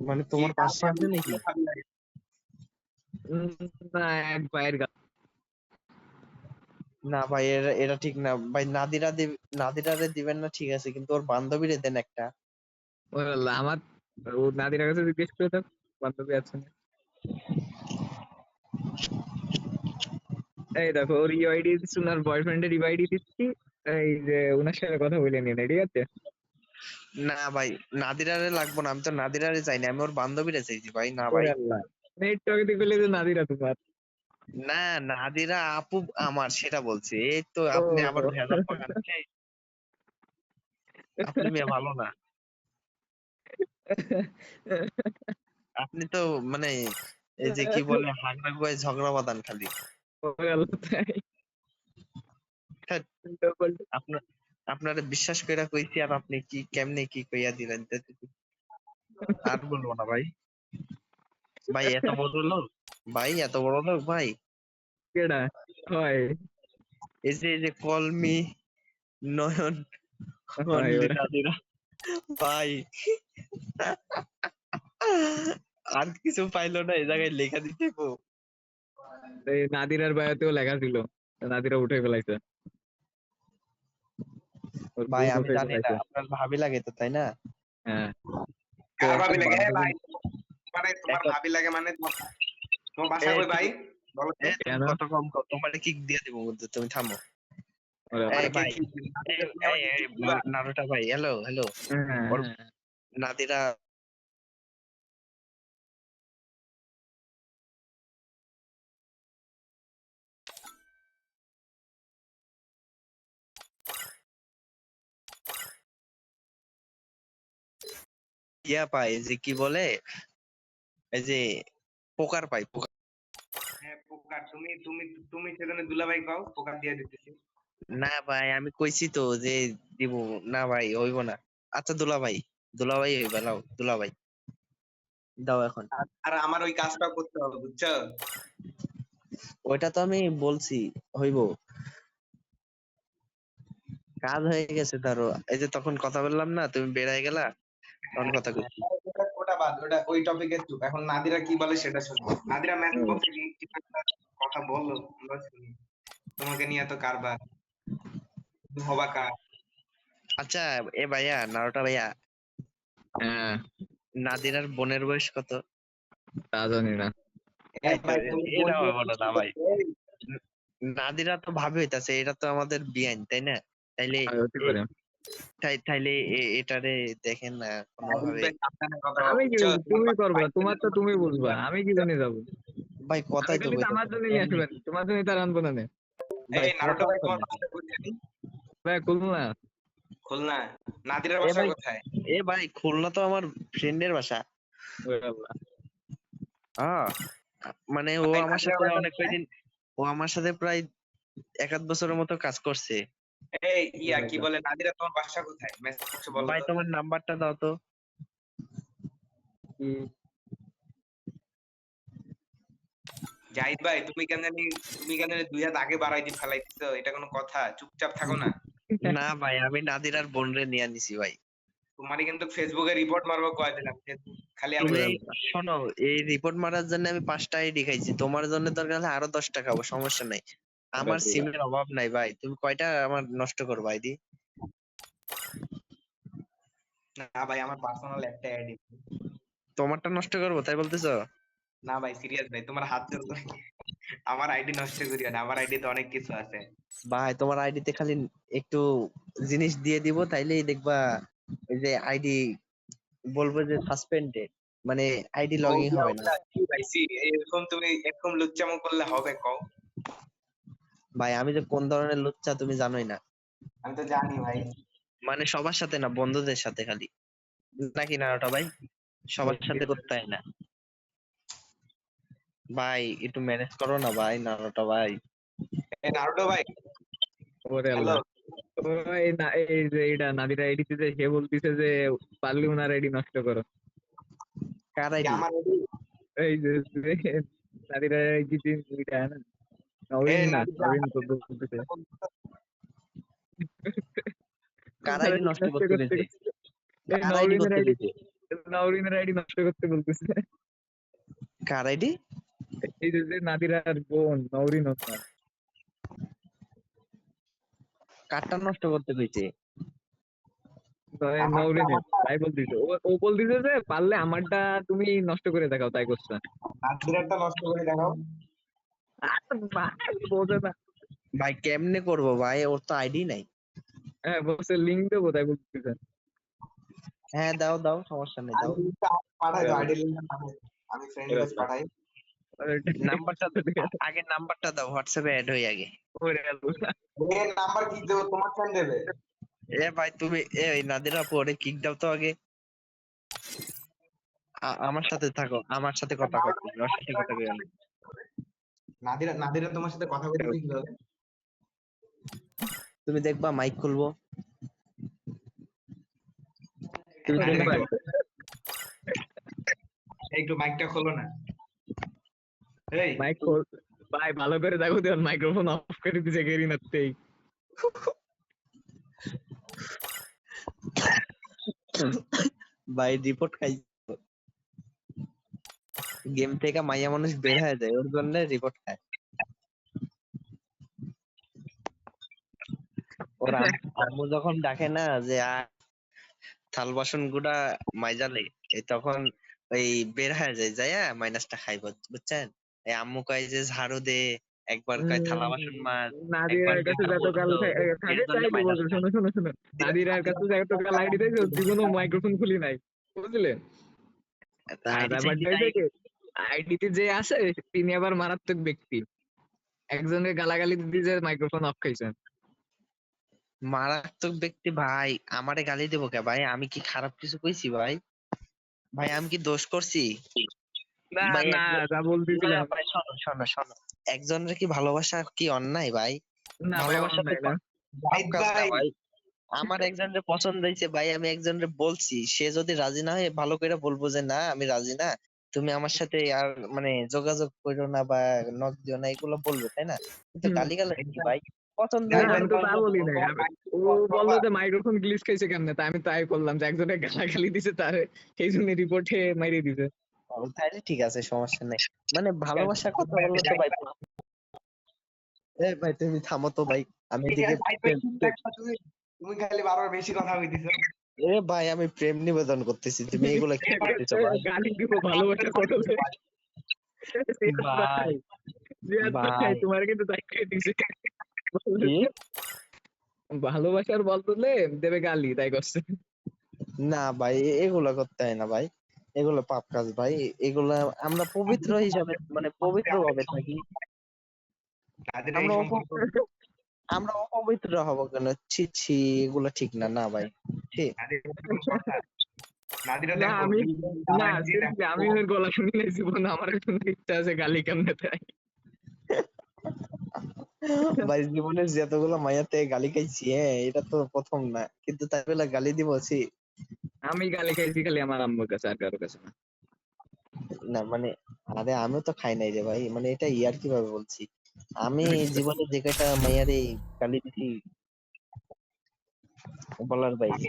মানে তোমার পাশে আছে নাকি না এক গা না ভাই এটা এটা ঠিক না। ভাই নাদিরা দিব- নাদিরারে দিবেন না ঠিক আছে কিন্তু ওর বান্ধবীরে দেন একটা। ওই আল্লাহ, আমার ও নাদিরার কাছে জিজ্ঞেস করে দেখ বান্ধবী আছে না। এই দেখো ওর ইউআইডি দিচ্ছি ওনার বয়ফ্রেন্ডের ইউআইডি দিচ্ছি। এই যে ওনার সাথে কথা বলে নিন ঠিক আছে? না ভাই নাদিরারে লাগবো না আমি তো নাদিরারে চাইনি আমি ওর বান্ধবীরে চাইছি ভাই না ভাই। নেটওয়ার্কে দেখলে যে নাদিরা তোমার। না নাদিরা আপু আমার সেটা বলছি এই তো আপনি। আবার ভেজাল এই, আপনি মেয়ে ভালো না। আপনি তো মানে এই যে কি বলে হাগড়া গুয়ায় ঝগড়া বাঁধান খালি। ধ্যাৎ। আপনার আপনারে বিশ্বাস কইরা কইছি আর আপনি কি কেমনে কি কইয়া দিলেন? আর বলব না ভাই। ভাই এত বড় লোক? ভাই এত বড় লোক ভাই? কেডা? হয়। এই যে এই যে কলমি নয়ন। ভাই। আর কিছু পাইলো না এই জায়গায় লেখা দিতে নাদিরার বায়োতেও লেখা ছিল। নাদিরা উঠে ফেলাইছে। ভাই আমি জানি না আপনার ভাবি লাগে তো তাই না? হ্যাঁ। ভাবি লাগে হ্যাঁ ভাই। মানে তোমার ভাবি লাগে মানে তোমার বাসা কই ভাই? কত কম কর তোমার কিক দিয়ে দিব বলতে তুমি থামো। নারুটা ভাই হ্যালো হ্যালো হ্যাঁ, হ্যাঁ। নাদিরা ইয়া পায় যে কি বলে এই যে পোকার পাই পোকার হ্যাঁ পোকার। তুমি তুমি তুমি সেজন্য দুলাভাই পাও পোকার দিয়ে দিতেছি। না ভাই আমি কইছি তো যে দিব না ভাই হইব না। আচ্ছা হইবা ভাই দাও এখন। আর আমার ওই কাজটা করতে হবে বুঝছ? ওইটা তো আমি বলছি হইব। কাজ হয়ে গেছে ধরো এই যে তখন কথা বললাম না তুমি বেড়াই গেলা? তখন কথা কইছি। ওটা বাদ ওটা ওই টপিকে চুপ এখন নাদিরা কি বলে সেটা শুনো। নাদিরা হুম। বক্সে কি কথা বলল আমরা শুনি। তোমাকে নিয়ে এত কারবার। হবা কার? আচ্ছা এ ভাইয়া নারোটা ভাইয়া। হ্যাঁ। নাদিরার বোনের বয়স কত? তা জানি না। ভাই, বলো। নাদিরা তো ভাবে হইতাছে এটা তো আমাদের বিআইন তাই না? তাইলে। তাই- তাইলে এ- এটারে দেখেন না কোনোভাবে আমি কি তুমি করবা তোমার তো তুমি বুঝবা আমি কি জানি যাব? ভাই কথাই তো আমার জন্যই আসবেন তোমার জন্য তার আনব না এই নারুটো ভাই খুলনা। খুলনা? নাদিরার বাসা কোথায়? এ ভাই খুলনা তো আমার ফ্রেন্ডের বাসা। হ্যাঁ মানে ও আমার সাথে অনেক কয়দিন ও আমার সাথে প্রায় এক আধ বছরের মতো কাজ করছে। এই ইয়া কি বলে? নাদিরা তোমার বাসা কোথায়? মেসেজ বক্সে বলো ভাই তোমার নাম্বারটা দাও তো। জাহিদ ভাই তুমি কেন জানি তুমি কেন জানি দুই হাত আগে বাড়াই দিয়ে এটা কোনো কথা? চুপচাপ থাকো না। না ভাই আমি নাদিরার বোন রে নিয়ে নিছি ভাই। তোমারই কিন্তু ফেসবুকে রিপোর্ট মারবো কয়ে দিলাম। খালি আমি শোনো এই রিপোর্ট মারার জন্য আমি পাঁচটা আইডি খাইছি। তোমার জন্য দরকার হলে আরও দশটা খাব সমস্যা নাই। আমার সিমের অভাব নাই ভাই। তুমি কয়টা আমার নষ্ট করব আইডি না ভাই আমার পার্সোনাল একটা আইডি তোমারটা নষ্ট করব তাই বলতেছো? না ভাই সিরিয়াস ভাই তোমার হাত করে আমার আইডি নষ্ট করিও না আমার আইডিতে অনেক কিছু আছে। ভাই তোমার আইডিতে খালি একটু জিনিস দিয়ে দিব তাইলেই দেখবা এই যে আইডি বলব যে সাসপেন্ডেড মানে আইডি লগইন হবে না। ভাই সি এরকম তুমি এরকম লুচ্চামো করলে হবে কও। ভাই আমি যে কোন ধরনের লুচ্চা তুমি জানোই না। আমি তো জানি ভাই। মানে সবার সাথে না বন্ধুদের সাথে খালি। নাকি না ওটা ভাই? সবার সাথে করতে হয় না। ভাই একটু ম্যানেজ করো না ভাই নারোটা ভাই। এই নারুটো ভাই। ওরে আল্লাহ। ওই না এই যে এটা নাদিরা আইডি তে সে বলতিছে যে পারলে ওনার আইডি নষ্ট করো। কার আইডি? আমার এই যে যে নাদিরা দিন এটা না? নষ্ট করতে আইডি নষ্ট করতে বলতেছে। কার আইডি এই যে যে নাদিরার বোন নাউরিন কারটা নষ্ট করতে কইছে তাই বলতেছে। ও- ও বলতেছে যে পারলে আমারটা তুমি নষ্ট করে দেখাও তাই করছে। নষ্ট করে দেখাও। ভাই বোঝে না। ভাই কেমনে করব ভাই? ওর তো আইডি নাই। হ্যাঁ বলছে লিঙ্ক দেবো তাই বলতেছে হ্যাঁ দাও দাও সমস্যা নেই দাও। পাঠাই দাও আইডি লিংক আমি ফ্রেন্ড রিকোয়েস্ট পাঠাই। নাম্বারটা আগে নাম্বারটা দাও হোয়াটসঅ্যাপে অ্যাড হই আগে। ওরে আল্লাহ। এর নাম্বার কি দেবো? তোমার ফ্রেন্ড দেবে। এ ভাই তুমি এ ওই নাদিরা পরে কিক দাও তো আগে। আমার সাথে থাকো আমার সাথে কথা কও তুমি, সাথে কথা। নাদিরা নাদিরা তোমার সাথে কথা বলতে কীভাবে তুমি দেখবা মাইক খুলবো। তুমি দেখবা? একটু মাইকটা খোলো না। এই। মাইক খোল ভাই ভালো করে দেখো দেন মাইক্রোফোন অফ করে দিছে গেরিনাতেই ভাই রিপোর্ট খাই গেম থেকে মাইয়া মানুষ বের হয়ে যায় ওর জন্য রিপোর্ট খায়। ওরা আম্মু যখন ডাকে না যে থাল বাসন গুড়া মাইজালে এই তখন ওই বের হয়ে যায় যাইয়া মাইনাসটা খাইব বুঝছেন? এই আম্মু কয় যে ঝাড়ু দে একবার কয় থালা বাসন মার নাদিরার কাছে যতকাল শোনো শোনো শোনো নাদিরার কাছে যতকাল আইডি জীবনও মাইক্রোফোন খুলি নাই বুঝলে? আইডিতে যে আছে তিনি আবার মারাত্মক ব্যক্তি। একজনকে গালাগালি দিতে যে মাইক্রোফোন অফ খাইছেন। মারাত্মক ব্যক্তি ভাই আমারে গালি দেবো কে ভাই? আমি কি খারাপ কিছু কইছি ভাই? ভাই আমি কি দোষ করছি? না যা বলতেছিলাম। শোনো শোনো শোনো। একজনের কি ভালোবাসা কি অন্যায় ভাই? ভালোবাসা ভাই। আমার একজনের পছন্দ হয়েছে ভাই আমি একজনের বলছি। সে যদি রাজি না হয় ভালো করে বলব যে না আমি রাজি না। তুমি আমার সাথে আর মানে যোগাযোগ করো না বা নক দিও না এগুলো বলবে তাই না? কিন্তু হুম। গালি গালাজ কি ভাই? পছন্দ ও বলল যে মাইক্রোফোন গ্লিচ খাইছে কেমনে? তা আমি তাই করলাম যে একজনে গালাগালি দিছে তারে সেই জন্য রিপোর্টে মাইরে দিছে। তাহলে ঠিক আছে সমস্যা নেই। মানে ভালোবাসার কথা বললে তো ভাই এ ভাই তুমি থামো তো ভাই আমি এদিকে তুমি খালি বারবার বেশি কথা কইতেছো। এ ভাই আমি প্রেম নিবেদন করতেছি। তুমি এগুলো কি করতেছো ভাই? গালি দিব ভালোবাসা কত ভাই। ভাই। তোমার কিন্তু তাই করে দিছে ভালোবাসার বল তুললে দেবে গালি তাই করছে। না ভাই এগুলো করতে হয় না ভাই। এগুলো পাপ কাজ ভাই। এগুলা আমরা পবিত্র হিসাবে মানে পবিত্র ভাবে থাকি আমরা সম্পর্ক আমরা অপবিত্র হব কেন? ছি ছি এগুলো ঠিক না না ভাই। ঠিক আমি- না ওর গলা শুনি নাই জীবন আমার এখন ইচ্ছা আছে গালি কেমনে তাই ভাই জীবনে যতগুলো থেকে গালি খাইছি হ্যাঁ এটা তো প্রথম না। কিন্তু তাই বলে গালি দিব আমি গালি খাইছি খালি আমার আম্মুর কাছে আর কারও কাছে না। না মানে আরে আমিও তো খাই নাই রে ভাই। মানে এটা ইয়ার কীভাবে বলছি? আমি জীবনে যে মাইয়ারে গালি দিছি বলার বাইরে।